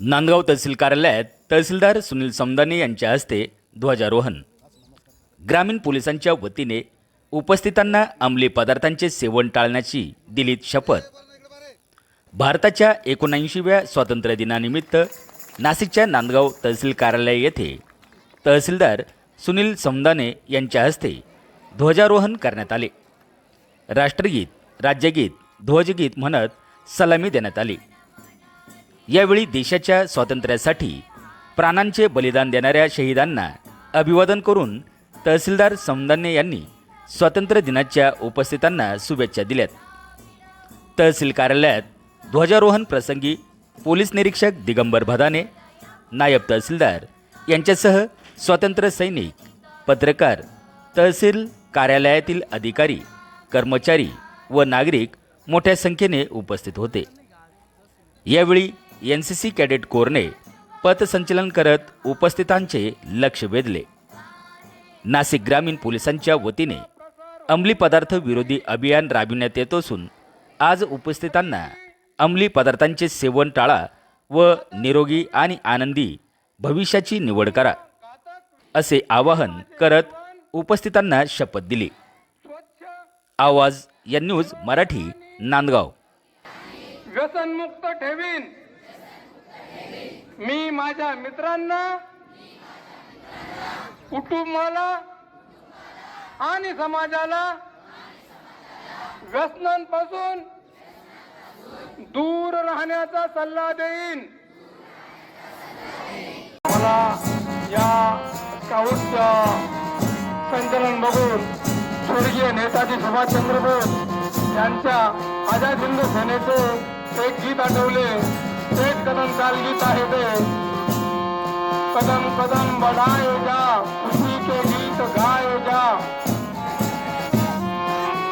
नांदगाव तहसील कार्यालयात तहसीलदार सुनील समदाने यांच्या हस्ते ध्वजारोहण. ग्रामीण पोलिसांच्या वतीने उपस्थितांना अंमली पदार्थांचे सेवन टाळण्याची दिलीत शपथ. भारताच्या एकोणऐंशीव्या स्वातंत्र्य दिनानिमित्त नाशिकच्या नांदगाव तहसील कार्यालय येथे तहसीलदार सुनील समदाने यांच्या हस्ते ध्वजारोहण करण्यात आले. राष्ट्रगीत राज्यगीत ध्वजगीत म्हणत सलामी देण्यात आली. यावेळी देशाच्या स्वातंत्र्यासाठी प्राणांचे बलिदान देणाऱ्या शहीदांना अभिवादन करून तहसीलदार समदाने यांनी स्वातंत्र्य दिनाच्या उपस्थितांना शुभेच्छा दिल्यात. तहसील कार्यालयात ध्वजारोहण प्रसंगी पोलीस निरीक्षक दिगंबर भदाने नायब तहसीलदार यांच्यासह स्वातंत्र्य सैनिक पत्रकार तहसील कार्यालयातील अधिकारी कर्मचारी व नागरिक मोठ्या संख्येने उपस्थित होते. यावेळी एन सी सी कॅडेट कोरने पथसंचलन करत उपस्थितांचे लक्ष वेधले. नाशिक ग्रामीण पोलिसांच्या वतीने अंमली पदार्थ विरोधी अभियान राबविण्यात येत असून आज उपस्थितांना अंमली पदार्थांचे सेवन टाळा व निरोगी आणि आनंदी भविष्याची निवड करा असे आवाहन करत उपस्थितांना शपथ दिली. आवाज या न्यूज मराठी नांदगाव. व्यसनमुक्त ठेवीन. मी माझ्या मित्रांना कुटुंबाला आणि समाजाला व्यसनांपासून दूर राहण्याचा सल्ला देईन. मला या स्काउटच्या संचलन बघून स्वर्गीय नेताजी सुभाषचंद्र बोस यांच्या आझाद हिंद सेनेचे एक गीत आठवले. कदम चाल गीत आहे ते. कदम कदम बढ़ाए जा खुशी के गीत गाए जा.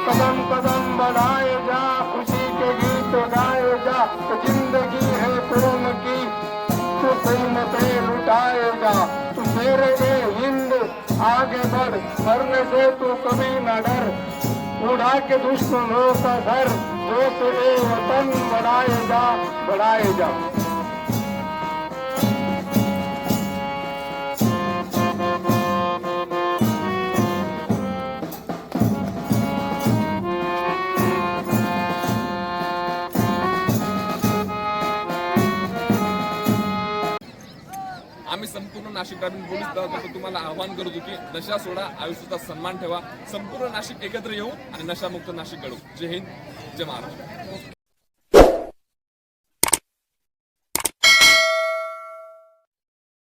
कदम कदम बढ़ाए जा खुशी के गीत गाए जा. तो जिंदगी है प्रेम की तो प्रेम पे लुटाए जा. तू मेरे ए हिंद आगे बढ़. मरने से तू कभी न डर. उड़ा के दुश्मनों का घर जो तेरे वतन बढ़ाए जा. आम्ही संपूर्ण नाशिक ग्रामीण पोलीस दलातर्फे तुम्हाला आवाहन करतो की नशा सोडा आयुष्याचा सन्मान ठेवा. संपूर्ण नाशिक एकत्र येऊ आणि नशामुक्त नाशिक घडवू. जय हिंद जय महाराष्ट्र.